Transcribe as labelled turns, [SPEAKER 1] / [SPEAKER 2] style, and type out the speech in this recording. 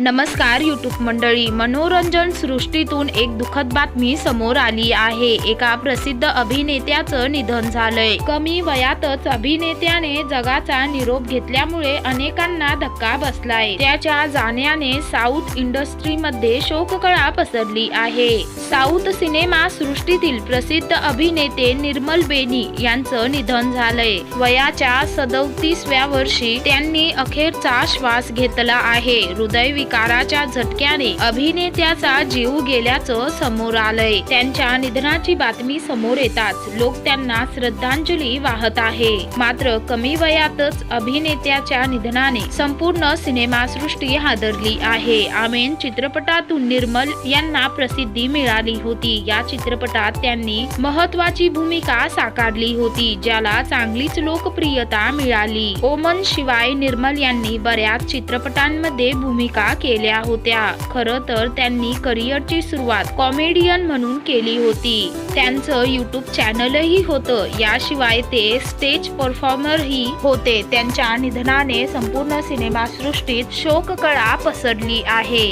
[SPEAKER 1] नमस्कार यूट्यूब मंडळी. मनोरंजन सृष्टीतून एक दुःखद बातमी समोर आली आहे. एका प्रसिद्ध अभिनेत्याचं निधन झालंय. कमी वयातच अभिनेत्याने जगाचा निरोप घेतल्यामुळे अनेकांना धक्का बसलाय. त्याच्या जाण्याने साऊथ इंडस्ट्रीमध्ये शोककळा पसरली आहे. साऊथ सिनेमा सृष्टीतील प्रसिद्ध अभिनेते निर्मल बेनी यांचं निधन झालंय. वयाच्या सदतीसव्या वर्षी त्यांनी अखेरचा श्वास घेतला आहे. हृदय विकाराच्या झटक्याने अभिनेत्याचा जीव गेल्याचं समोर आलंय. त्यांच्या निधनाची बातमी समोर येताच लोक त्यांना श्रद्धांजली वाहत आहे. मात्र कमी वयातच अभिनेत्याच्या निधनाने संपूर्ण सिनेमासृष्टी हादरली आहे. आमेन चित्रपटातून निर्मल यांना प्रसिद्धी मिळाली होती. या चित्रपटात त्यांनी महत्वाची भूमिका साकारली होती ज्याला चांगलीच लोकप्रियता मिळाली. ओमन शिवाय निर्मल यांनी बऱ्याच चित्रपटांमध्ये भूमिका केल्या होत्या. खरं तर त्यांनी करिअरची सुरुवात कॉमेडियन म्हणून केली होती. त्यांचं युट्यूब चॅनलही होतं. याशिवाय ते स्टेज परफॉर्मरही होते. त्यांच्या निधनाने संपूर्ण सिनेमासृष्टीत शोककळा पसरली आहे.